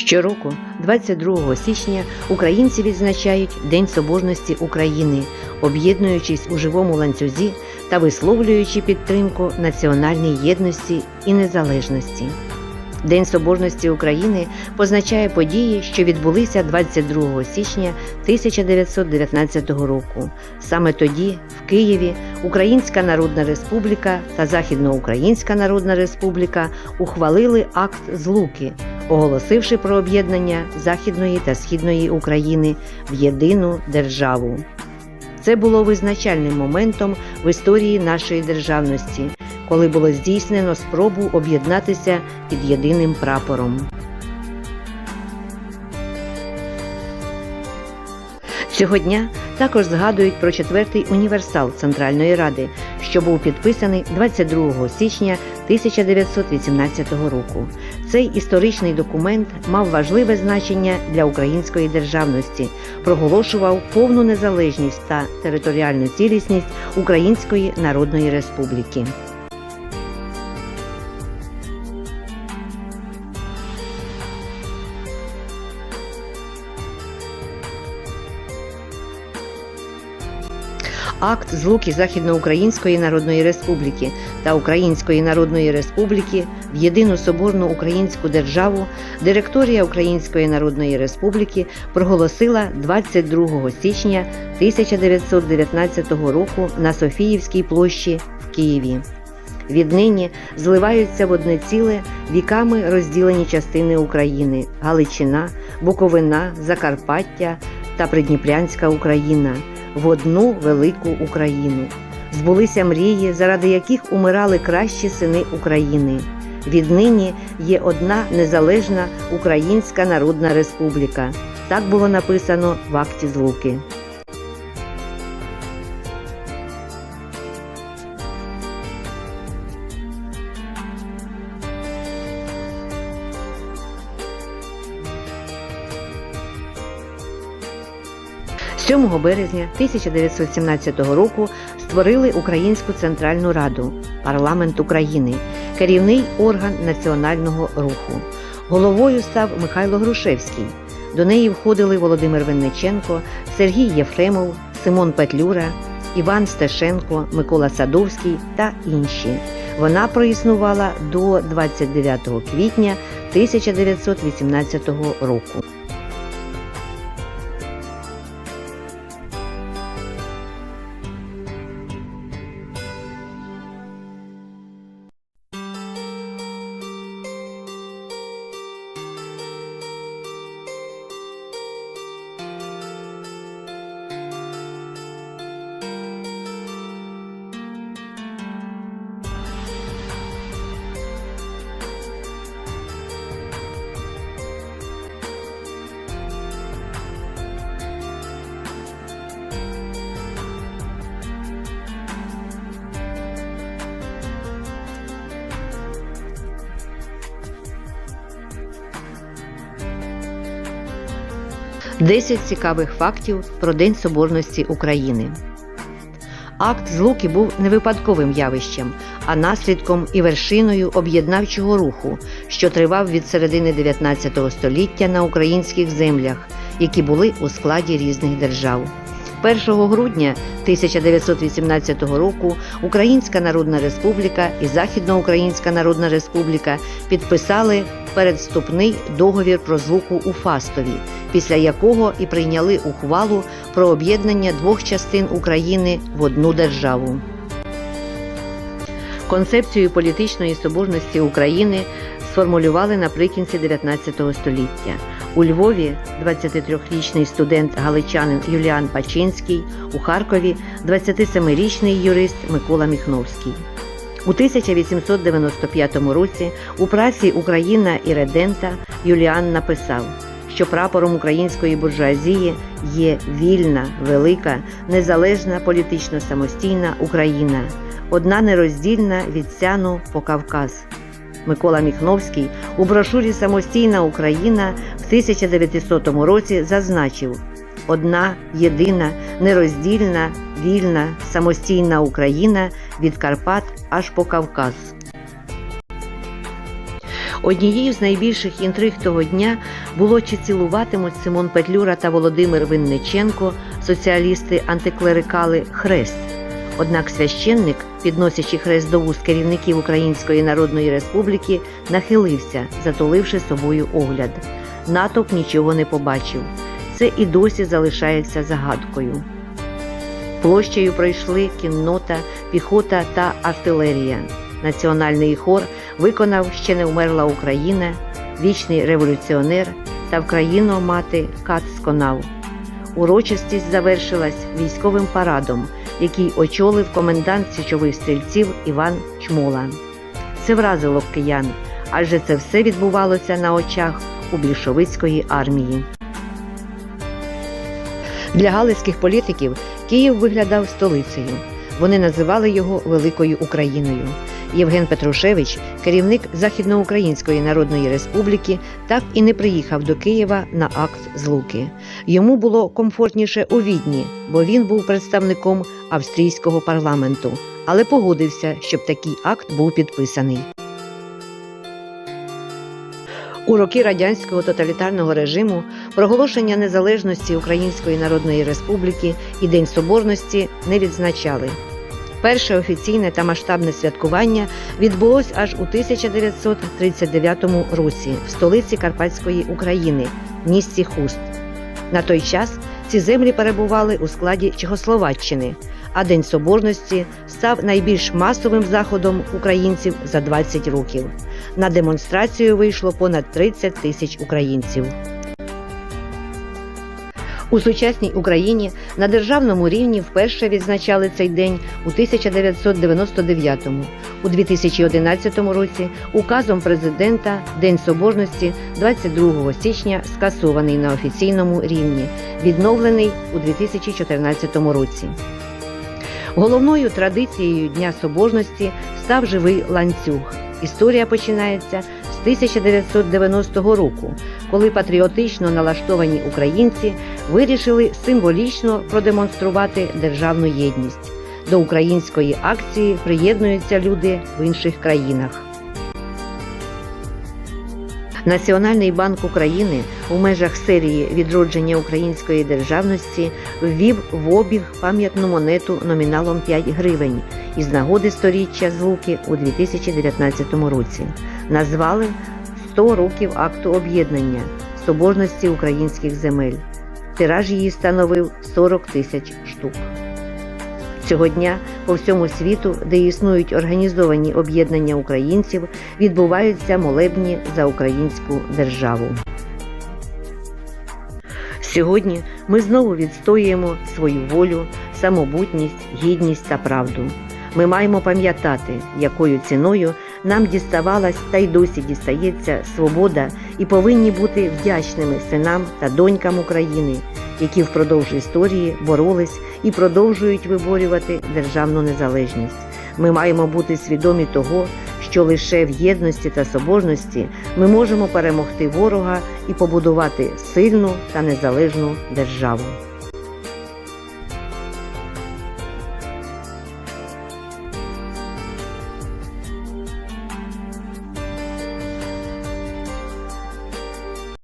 Щороку, 22 січня, українці відзначають День Соборності України, об'єднуючись у живому ланцюзі та висловлюючи підтримку національній єдності і незалежності. День Соборності України позначає події, що відбулися 22 січня 1919 року. Саме тоді, в Києві, Українська Народна Республіка та Західноукраїнська Народна Республіка ухвалили акт злуки, оголосивши про об'єднання Західної та Східної України в єдину державу. Це було визначальним моментом в історії нашої державності, коли було здійснено спробу об'єднатися під єдиним прапором. Цього дня також згадують про четвертий універсал Центральної Ради, що був підписаний 22 січня 1918 року. Цей історичний документ мав важливе значення для української державності, проголошував повну незалежність та територіальну цілісність Української Народної Республіки. Акт злуки Західноукраїнської Народної Республіки та Української Народної Республіки в єдину соборну українську державу директорія Української Народної Республіки проголосила 22 січня 1919 року на Софіївській площі в Києві. Віднині зливаються в одне ціле віками розділені частини України Галичина, Буковина, Закарпаття та Придніпрянська Україна в одну велику Україну. Збулися мрії, заради яких умирали кращі сини України. Віднині є одна незалежна Українська Народна Республіка. Так було написано в акті злуки. 7 березня 1917 року створили Українську Центральну Раду, парламент України, керівний орган національного руху. Головою став Михайло Грушевський. До неї входили Володимир Винниченко, Сергій Єфремов, Симон Петлюра, Іван Стешенко, Микола Садовський та інші. Вона проіснувала до 29 квітня 1918 року. Десять цікавих фактів про День Соборності України. Акт злуки був не випадковим явищем, а наслідком і вершиною об'єднавчого руху, що тривав від середини 19 століття на українських землях, які були у складі різних держав. 1 грудня 1918 року Українська Народна Республіка і Західноукраїнська Народна Республіка підписали передступний договір про звуку у Фастові, після якого і прийняли ухвалу про об'єднання двох частин України в одну державу. Концепцію політичної соборності України сформулювали наприкінці 19 століття. У Львові 23-річний студент галичанин Юліан Пачинський, у Харкові 27-річний юрист Микола Міхновський. У 1895 році у праці Україна і Редента Юліан написав, що прапором української буржуазії є вільна, велика, незалежна політично самостійна Україна, одна нероздільна від Сяну по Кавказ. Микола Міхновський у брошурі Самостійна Україна в 1900 році зазначив одна єдина, нероздільна, вільна, самостійна Україна від Карпат аж по Кавказ. Однією з найбільших інтриг того дня було чи цілуватимуть Симон Петлюра та Володимир Винниченко, соціалісти-антиклерикали, хрест. Однак священник, підносячи хрест до вуст керівників Української Народної Республіки, нахилився, затуливши собою огляд. Натовп нічого не побачив. Це і досі залишається загадкою. Площею пройшли кіннота, піхота та артилерія. Національний хор виконав ще не вмерла Україна, вічний революціонер та вкраїну мати кат сконав. Урочистість завершилась військовим парадом, який очолив комендант січових стрільців Іван Чмола. Це вразило киян, адже це все відбувалося на очах у більшовицької армії. Для галицьких політиків Київ виглядав столицею. Вони називали його Великою Україною. Євген Петрушевич, керівник Західноукраїнської Народної Республіки, так і не приїхав до Києва на акт злуки. Йому було комфортніше у Відні, бо він був представником австрійського парламенту, але погодився, щоб такий акт був підписаний. У роки радянського тоталітарного режиму проголошення незалежності Української Народної Республіки і День Соборності не відзначали. Перше офіційне та масштабне святкування відбулось аж у 1939 році в столиці Карпатської України, місті Хуст. На той час ці землі перебували у складі Чехословаччини, а День Соборності став найбільш масовим заходом українців за 20 років. На демонстрацію вийшло понад 30 тисяч українців. У сучасній Україні на державному рівні вперше відзначали цей день у 1999-му. У 2011 році указом президента День Соборності 22 січня скасований на офіційному рівні, відновлений у 2014 році. Головною традицією Дня Соборності став живий ланцюг. Історія починається з 1990 року, коли патріотично налаштовані українці вирішили символічно продемонструвати державну єдність. До української акції приєднуються люди в інших країнах. Національний банк України у межах серії відродження української державності ввів в обіг пам'ятну монету номіналом 5 гривень із нагоди сторіччя злуки у 2019 році. Назвали 100 років акту об'єднання соборності українських земель. Тираж її становив 40 тисяч штук. Цього дня по всьому світу, де існують організовані об'єднання українців, відбуваються молебні за українську державу. Сьогодні ми знову відстоюємо свою волю, самобутність, гідність та правду. Ми маємо пам'ятати, якою ціною нам діставалась та й досі дістається свобода, і повинні бути вдячними синам та донькам України, які впродовж історії боролись і продовжують виборювати державну незалежність. Ми маємо бути свідомі того, що лише в єдності та соборності ми можемо перемогти ворога і побудувати сильну та незалежну державу.